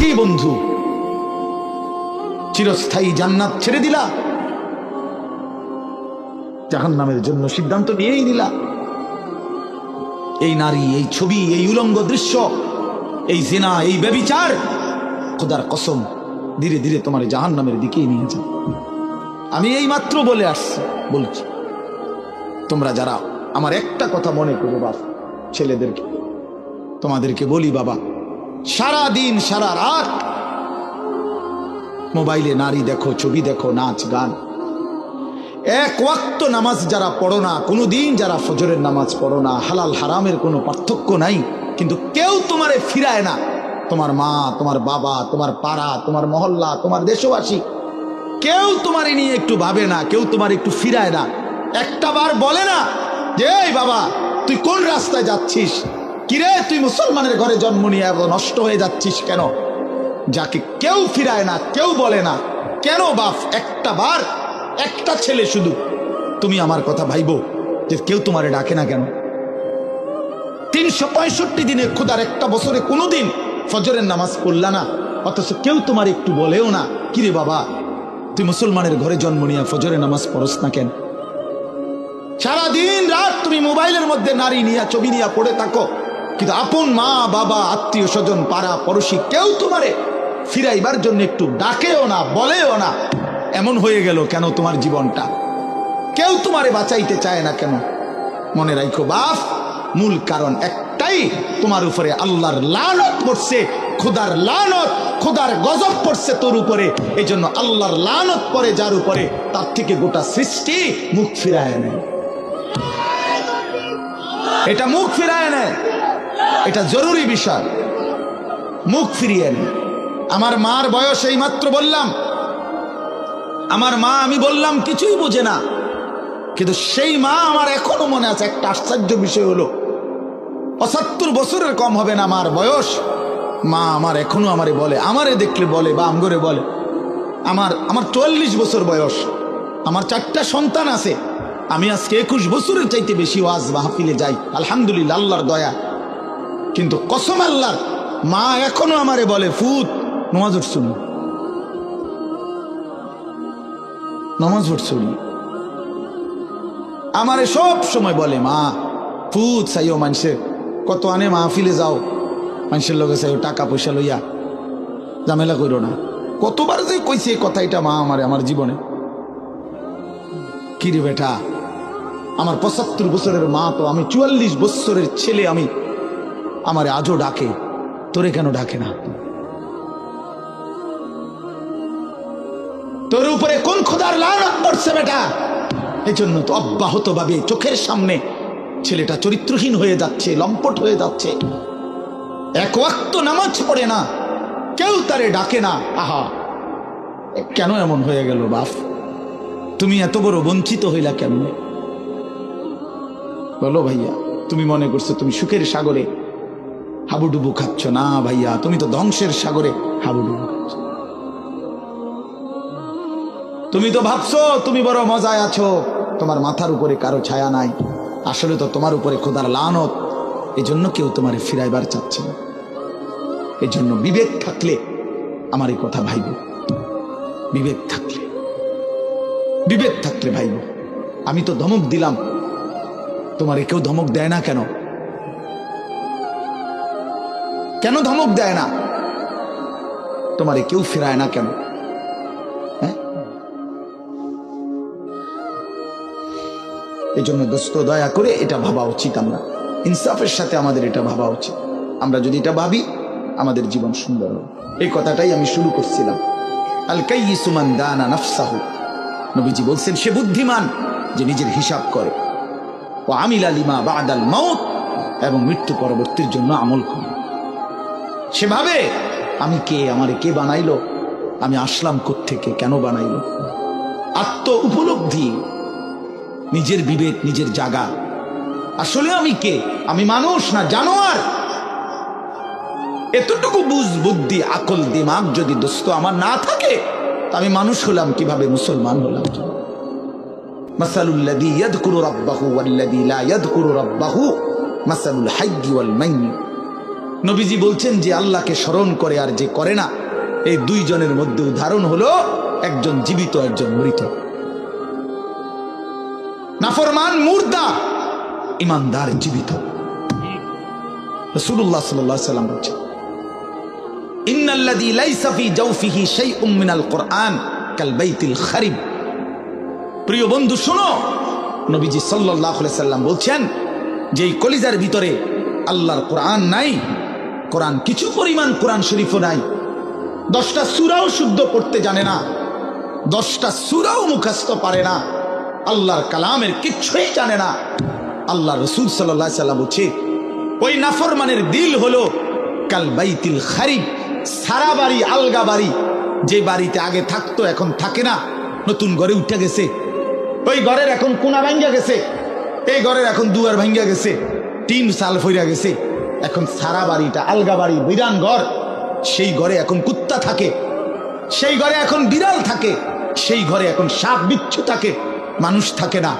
কি বন্ধু? চিরস্থায়ী জান্নাত ছেড়ে দিলা। জাহান নামের জন্য সিদ্ধান্ত নিয়েই নিলা। এই নারী, এই ছবি, এই উলঙ্গ দৃশ্য, এই জেনা, এই ব্যবিচার, খোদার কসম, ধীরে ধীরে তোমার জাহান নামের দিকেই নিয়ে যাও। আমি এই মাত্র বলে আসছি, বলছি, তোমরা যারা আমার একটা কথা মনে করো বাপ, ছেলেদেরকে, তোমাদেরকে বলি বাবা সারা দিন সারা রাত। মোবাইলে নারী দেখো, ছবি দেখো, নাচ, গান। এক ওয়াক্ত নামাজ যারা পড়ো না কোনো দিন যারা ফজরের নামাজ পড়ো না, হালাল হারামের কোনো পার্থক্য নাই। কিন্তু কেউ তোমারে ফিরায় না। তোমার মা, তোমার বাবা, তোমার পাড়া, তোমার মহল্লা, তোমার দেশবাসী, কেউ তোমার নিয়ে একটু ভাবে না, কেউ তোমার একটু ফিরায় না। একটা বার বলে না যে বাবা, তুই কোন রাস্তায় যাচ্ছিস? কিরে, তুই মুসলমানের ঘরে জন্ম নিয়ে নষ্ট হয়ে যাচ্ছিস কেন? যাকে কেউ ফিরায় না, কেউ বলে না, কেন বাপ, একটা বার, একটা ছেলে শুধু। তুমি আমার কথা ভাইবো যে কেউ তোমারে ডাকে না কেন? তিনশো পঁয়ষট্টি দিনে খোদার একটা বছরে কোনোদিন ফজরের নামাজ পড়লা না, অথচ কেউ তোমার একটু বলেও না, কিরে বাবা, তুই মুসলমানের ঘরে জন্ম নিয়ে ফজরের নামাজ পড়স না কেন? সারাদিন রাত তুমি মোবাইলের মধ্যে নারী নিয়ে, ছবি নিয়ে পড়ে থাকো কিন্তু আপন মা, বাবা, আত্মীয় স্বজন, পাড়া, পড়োশি কেউ তোমারে ফিরাইবার জন্য একটু ডাকেও না, বলেও না। এমন হয়ে গেল কেন তোমার জীবনটা? কেউ তোমারে বাঁচাইতে চায় না কেন? মনে রাখো বাপ, মূল কারণ একটাই, তোমার উপরে আল্লাহর লানত পড়ছে, খোদার লানত, খোদার গজব পড়ছে তোর উপরে। এই জন্য আল্লাহর লানত পড়ে যার উপরে, তার থেকে গোটা সৃষ্টি মুখ ফিরায় নেয়। এটা মুখ ফিরায় নেয়। এটা জরুরি বিষয়। মুখ ফিরিয়ে আমার মার বয়স এই মাত্র বললাম। আমার মা, আমি বললাম, কিছুই বোঝে না। কিন্তু সেই মা আমার এখনও মনে আছে, একটা আশ্চর্য বিষয় হলো, পঁচাত্তর বছরের কম হবে না আমার বয়স। মা আমার এখনও আমারে বলে, আমারে দেখলে বলে বা আমগরে বলে, আমার আমার চুয়াল্লিশ বছর বয়স। আমার চারটা সন্তান আছে। আমি আজকে একুশ বছরের চাইতে বেশি ওয়াজ মাহফিলে যাই। আলহামদুলিল্লাহ, আল্লাহর দয়া। কিন্তু কসম আল্লাহর মা এখনও আমারে বলে, ফুত, নমাজ উঠছুনি নমাজ উঠছুনি আমারে সব সময় বলে, মা, ফুত চাইও মানুষের, কত আনে মা মাহফিলে যাও, মানুষের লগে চাইও টাকা পয়সা লইয়া, ঝামেলা করো না। কতবার যে কইছে এই কথা এটা মা আমারে, আমার জীবনে। কিরে বেটা, আমার পঁচাত্তর বছরের মা তো, আমি চুয়াল্লিশ বছরের ছেলে আমি। আমার আজও ডাকে। তোরে কেন ডাকে না? তোর উপরে কোন খোদার লানত পড়ছে বেটা? এই জন্য তো অব্যাহত ভাবে চোখের সামনে ছেলেটা চরিত্রহীন হয়ে যাচ্ছে, লম্পট হয়ে যাচ্ছে। এক ওয়াক্ত নামাজ পড়ে না, কেউ তারে ডাকে না। আহা কেন এমন হয়ে গেল বাপ? তুমি এত বড় বঞ্চিত হইলা কেমনে? বলো ভাইয়া, তুমি মনে করছ তুমি সুখের সাগরে হাবুডুবু খাচ্ছ? না ভাইয়া, তুমি তো ধ্বংসের সাগরে হাবুডুবু খাচ্ছ। তুমি তো ভাবছ, তুমি বড় মজায় আছো। তোমার মাথার উপরে কারও ছায়া নাই। আসলে তো তোমার উপরে খোদার লানত। এই জন্য কেউ তোমার ফিরাইবার চাচ্ছে না। এই জন্য বিবেক থাকলে আমার এই কথা ভাইব। বিবেক থাকলে। বিবেক থাকলে ভাইব। আমি তো ধমক দিলাম। তোমারে কেউ ধমক দেয় না কেন? কেন ধমক দেয় না? তোমারে কেউ ফেরায় না কেন? হ্যাঁ? এই জন্য দোস্ত, দয়া করে এটা ভাবা উচিত আমরা। ইনসাফের সাথে আমাদের এটা ভাবা উচিত। আমরা যদি এটা ভাবি, আমাদের জীবন সুন্দর হবে। এই কথাটাই আমি শুরু করছিলাম। আল কাইসুমান দানা নাফসাহু। নবীজি বলছেন, সে বুদ্ধিমান যে নিজের হিসাব করে। ও আমিল আলিমা বাদাল মাউত। এবং মৃত্যু পরবর্তীর জন্য আমল করে। সেভাবে? আমি কে? আমারে কে বানাইলো? আমি আসলাম থেকে কেন বানাইলো? আত্ম উপলব্ধি। নিজের বিবেক, নিজের জাগা। আসলে আমি কে? আমি মানুষ না জানোয়ার? এতটুকু বুঝ, বুদ্ধি, আকল, দিমাগ যদি দোস্ত আমার না থাকে, তা আমি মানুষ হলাম কীভাবে? মুসলমান হলাম মাসালুল্লাদি ইয়াদকুরু রাব্বাহু ওয়াল্লাদি লা ইয়াদকুরু রাব্বাহু মাসালুল হাইয়্যি ওয়াল মাইয়্যিত। নবীজি বলছেন যে আল্লাহকে স্মরণ করে আর যে করে না, এই দুইজনের মধ্যে উদাহরণ হলো একজন জীবিত, একজন মৃত। নাফরমান, মুর্দা, ইমানদার, জীবিত। রসুল্লাহ সাল্লাম বলছেন প্রিয় বন্ধু, শোনো বলছেন যে কলিজার ভিতরে আল্লাহর কোরআন নাই কোরআন, কিছু পরিমাণ কোরআন শরীফও নাই। দশটা সুরাও শুদ্ধ পড়তে জানে না। দশটা সূরাও মুখস্থ পারে না। আল্লাহর কালামের কিচ্ছুই জানে না। আল্লাহ রসুল সাল্লাহ সাল্লাম বলছে, ওই নাফরমানের দিল হলো কাল বাইতিল খারিব, সারা বাড়ি আলগা বাড়ি। যে বাড়িতে আগে থাকতো, এখন থাকে না। নতুন ঘরে উঠে গেছে। ওই ঘরের এখন কোনা ভাঙ্গা গেছে। এই ঘরের এখন দুয়ার ভাঙ্গা গেছে। টিন সাল ফইরা গেছে। এখন সারা বাড়িটা আলগা বাড়ি বিরান ঘর। সেই ঘরে এখন কুত্তা থাকে। সেই ঘরে এখন বিড়াল থাকে। সেই ঘরে এখন সাপ, বিচ্ছু থাকে। মানুষ থাকে না।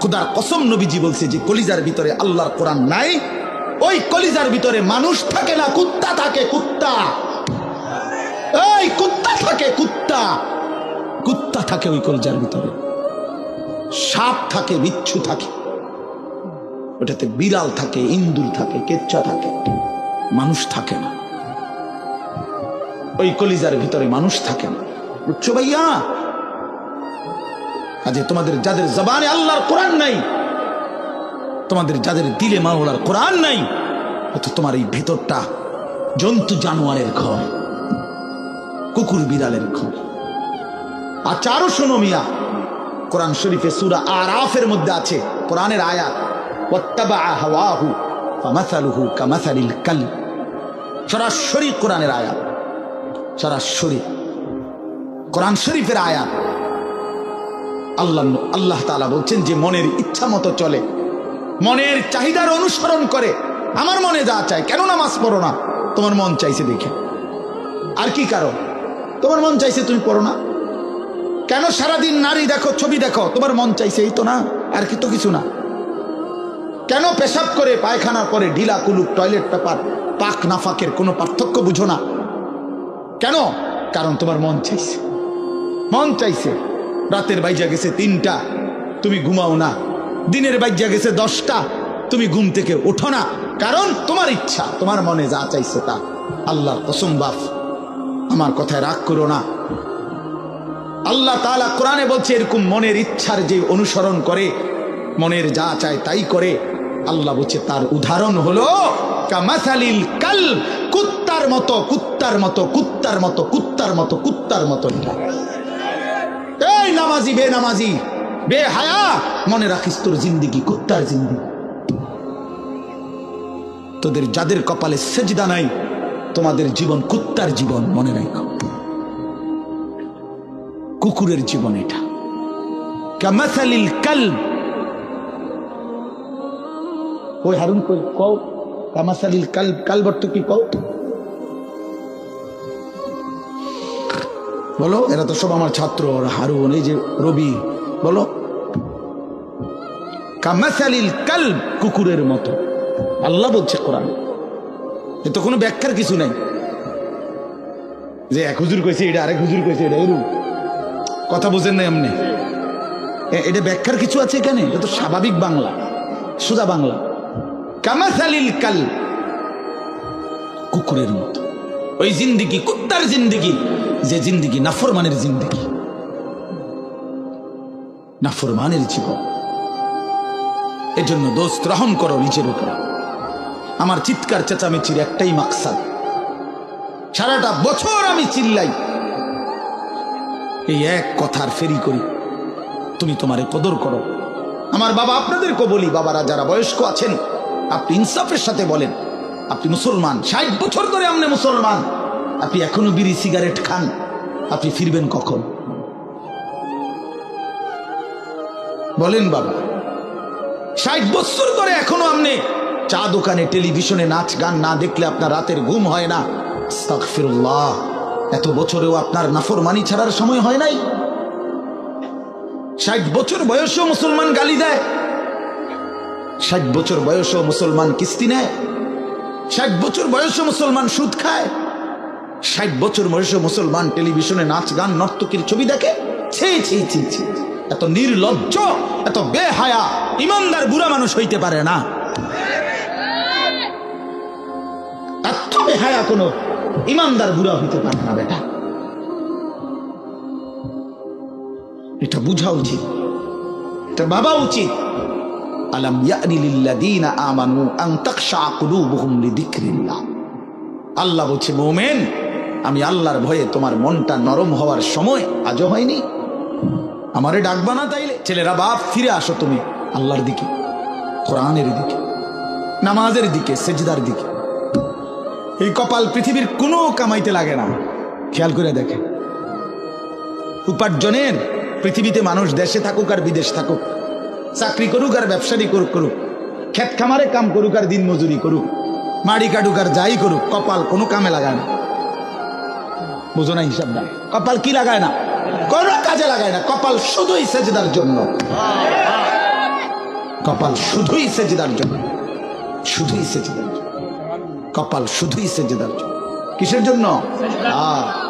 খুদার কসম নবীজি বলছে যে, কলিজার ভিতরে আল্লাহর কোরআন নাই। ওই কলিজার ভিতরে মানুষ থাকে না, কুত্তা থাকে, কুত্তা। এই, কুত্তা থাকে, কুত্তা। কুত্তা থাকে ওই কলিজার ভিতরে। সাপ থাকে, বিচ্ছু থাকে। ওটাতে বিড়াল থাকে, ইন্দুর থাকে কেচ্চা থাকে, মানুষ থাকে না। ওই কলিজার ভিতরে মানুষ থাকে না। বুঝছ ভাইয়া? কাজে তোমাদের যাদের জবানে আল্লাহর কোরআন নাই, তোমাদের যাদের দিলে মাওলার কোরআন নাই অত তোমার এই ভেতরটা জন্তু জানোয়ারের ঘর, কুকুর বিড়ালের ঘর। আর আচারও শোনো মিয়া, কোরআন শরীফে সুরা আরাফের মধ্যে আছে, কোরআনের আয়াত। সরাসরি কোরআনের আয়াত। সরাসরি। কোরআন শরীফের আয়াত। আল্লাহ আল্লাহ তাআলা বলছেন যে মনের ইচ্ছা মতো চলে। মনের চাহিদার অনুসরণ করে। আমার মনে যা চায়, কেন নামাজ পড়ো না? তোমার মন চাইছে দেখে। আর কি কারণ? তোমার মন চাইছে তুমি পড়ো না? কেন সারাদিন নারী দেখো, ছবি দেখো? তোমার মন চাইছে এই তো না, আর কি তো কিছু না। কেন পেশাব করে পায়খানার পরে ঢিলা কুলুক টয়লেট পেপার পাক নাফাকের কোনো পার্থক্য বুঝো না। কেন? কারণ তোমার মন চাইছে। মন চাইছে। রাতের বাইজা গেছে তিনটা, তুমি ঘুমাও না। দিনের বাইজা গেছে দশটা, তুমি ঘুম থেকে ওঠো না। কারণ তোমার ইচ্ছা, তোমার মনে যা চাইছে তা। আল্লাহর কসম আমার কথায় রাগ করো না। আল্লাহ তাআলা কোরআনে বলছে, এরকম মনের ইচ্ছার যে অনুসরণ করে, মনের যা চায় তাই করে। আল্লাহ বলছে, তার উদাহরণ হলো, কামাসালিল কাল কুত্তার মতো কুত্তার মতো কুত্তার মতো কুত্তার মতো কুত্তার মতো। এই নামাজি, বে নামাজি, বে হায়া, মনে রাখিস তোর জিন্দিগি, কুত্তার জিন্দিগি। তোদের যাদের কপালে সেজদা নাই, তোমাদের জীবন কুত্তার জীবন, মনে রাখো। কুকুরের জীবন এটা। কামাসালিল কাল ওই হারুন কই, কও। কামাসালিল কাল কালবর তো কি কও? বলো, এরা তো সব আমার ছাত্র হারুন, এই যে রবি, বলো। কামাসালিল কাল কুকুরের মতো। আল্লাহ বলছে কোরআন। এ তো কোনো ব্যাখ্যার কিছু নাই। যে এক হুজুর কইছে, এটা আরেক হুজুর কইছে, এটা এরু কথা বোঝেন না এমনি এ- এটা ব্যাখ্যার কিছু আছে এখানে? এটা তো স্বাভাবিক বাংলা সুদা বাংলা। কামাসালিল কাল। কুকুরের মতো। ওই জিন্দিগি, কুত্তার জিন্দিগি, যে জিন্দিগি নাফরমানের জিন্দিগি। নাফরমানের জীবন। এজন্য দোস্ত রহম করো নিজের উপর। আমার চিৎকার চেঁচামেচির একটাই মাকসাদ। সারাটা বছর আমি চিল্লাই। এই এক কথার ফেরি করি। তুমি তোমারে কদর করো। আমার বাবা আপনাদেরকে বলি, বাবারা যারা বয়স্ক আছেন আপনি ইনসাফের সাথে বলেন। আপনি মুসলমান, ষাট বছর ধরে আপনি মুসলমান। আপনি এখনও বিড়ি, সিগারেট খান। আপনি ফিরবেন কখন? বলেন বাবা, ষাট বছর ধরে এখনও আপনি চা দোকানে, টেলিভিশনে নাচ গান না দেখলে আপনার রাতের ঘুম হয় না। এত বছরেও আপনার নাফরমানি ছাড়ার সময় হয় নাই? ষাট বছর বয়সেও মুসলমান গালি দেয়। ষাট বছর বয়সেও মুসলমান কিস্তি নেয়? ষাট বছর বয়সে মুসলমান সুদ খায়? ষাট বছর বয়সে মুসলমান টেলিভিশনে নাচ, গান, নর্তকীর ছবি দেখে? এত নির্লজ্জ, এত বেহায়া, ইমানদার বুড়া মানুষ হইতে পারে না। এত বেহায়া কোনো ইমানদার বুড়া হইতে পারে না, বেটা। এটা বুঝা উচিত। এটা ভাবা উচিত। আলাম ইয়ানি লিল্লাযীনা আমানু আন তাখশা কুলুবুহুম লিযিকরিল্লাহ আল্লাহ বলছে, মোমেন, আমি আল্লাহর ভয়ে তোমার মনটা নরম হওয়ার সময় আজও হয়নি। আমারে ডাকবা না তাইলে। ছেলেরা বাপ, ফিরে আসো তুমি আল্লাহর দিকে, কোরআনের দিকে, নামাজের দিকে, সেজদার দিকে। এই কপাল পৃথিবীর কোনো কামাইতে লাগে না। খেয়াল করে দেখে। উপার্জনের পৃথিবীতে মানুষ দেশে থাকুক আর বিদেশ থাকুক চাকরি করুক আর ব্যবসায়ী করুক করুক। ক্ষেত খামারে কাম করুক আর দিন মজুরি করুক। মাড়ি কাটুক আর যাই করুক কপাল কোনো কামে লাগায় না। বুঝো না হিসাব না কপাল কি লাগায় না? কোনো কাজে লাগায় না। কপাল শুধুই সেজদার জন্য। কপাল শুধুই সেজদার জন্য। শুধুই সেজদার জন্য। কপাল শুধুই সেজদার জন্য। কিসের জন্য?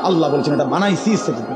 আল্লাহ বলছেন এটা বানাইছি সেজদার